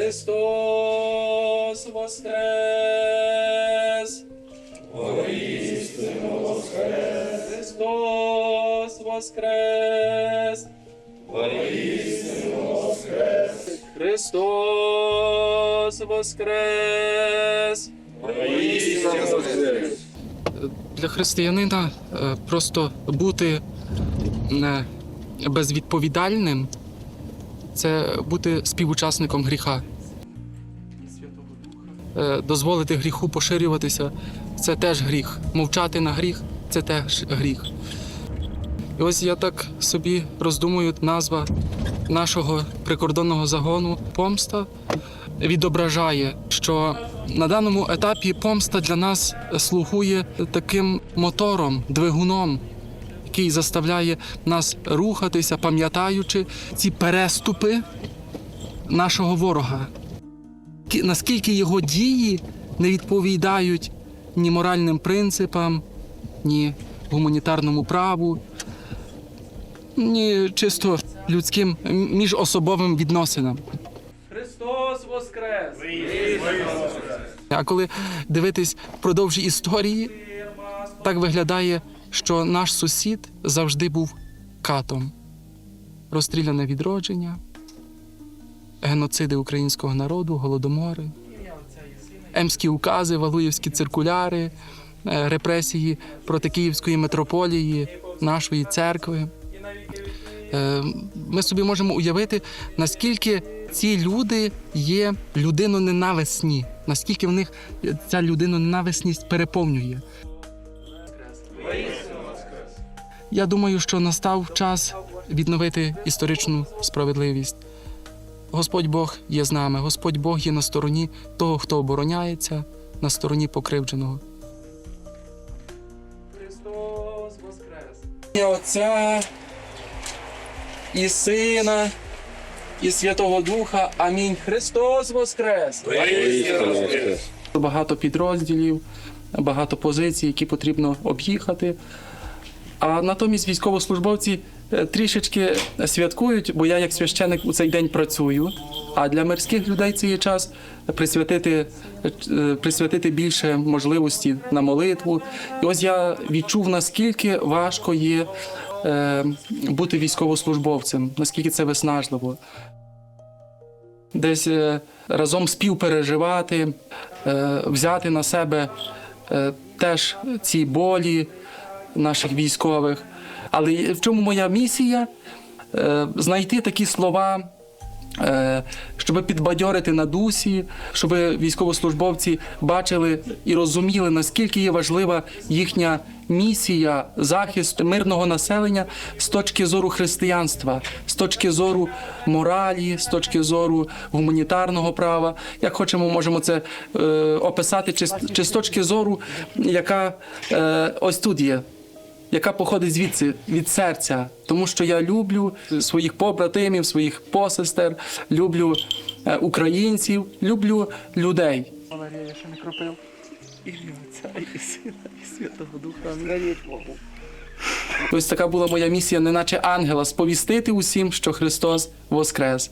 Христос воскрес! Воістину воскрес! Христос воскрес! Воістину воскрес! Христос воскрес! Воістину воскрес! Для християнина е, просто бути е, безвідповідальним це бути співучасником гріха. Е, Дозволити гріху поширюватися це теж гріх. Мовчати на гріх це теж гріх. І ось я так собі роздумую, назва нашого прикордонного загону помста відображає, що на даному етапі помста для нас слугує таким мотором, двигуном, який заставляє нас рухатися, пам'ятаючи ці переступи нашого ворога. Наскільки його дії не відповідають ні моральним принципам, ні гуманітарному праву, ні чисто людським міжособовим відносинам. Христос воскрес! А коли дивитись впродовж історії, так виглядає, що наш сусід завжди був катом. Розстріляне відродження, геноциди українського народу, голодомори, емські укази, валуєвські циркуляри, е, репресії проти Київської митрополії, нашої церкви. Е, Ми собі можемо уявити, наскільки ці люди є людиноненависні, наскільки в них ця людиноненависність переповнює. Я думаю, що настав час відновити історичну справедливість. Господь Бог є з нами, Господь Бог є на стороні того, хто обороняється, на стороні покривдженого. Христос воскрес! І Отця і Сина, і Святого Духа. Амінь. Христос воскрес! Багато підрозділів, багато позицій, які потрібно об'їхати. А натомість військовослужбовці е, трішечки святкують, бо я як священик у цей день працюю. А для мирських людей це є час присвятити, е, присвятити більше можливості на молитву. І ось я відчув, наскільки важко є е, бути військовослужбовцем, наскільки це виснажливо десь разом співпереживати, взяти на себе теж ці болі наших військових. Але в чому моя місія? Е, Знайти такі слова. е, Щоб підбадьорити на дусі, щоб військовослужбовці бачили і розуміли, наскільки є важлива їхня місія захисту мирного населення з точки зору християнства, з точки зору моралі, з точки зору гуманітарного права. Як хочемо, можемо це е, описати, чи, з- точки зору, яка ось тут є яка походить звідси від серця, тому що я люблю своїх побратимів, своїх посестер, люблю е, українців, люблю людей. Валерія я ще не кропив. І Отця, і Сина, і Святого Духа. Ось така була моя місія, неначе ангела, сповістити усім, що Христос воскрес.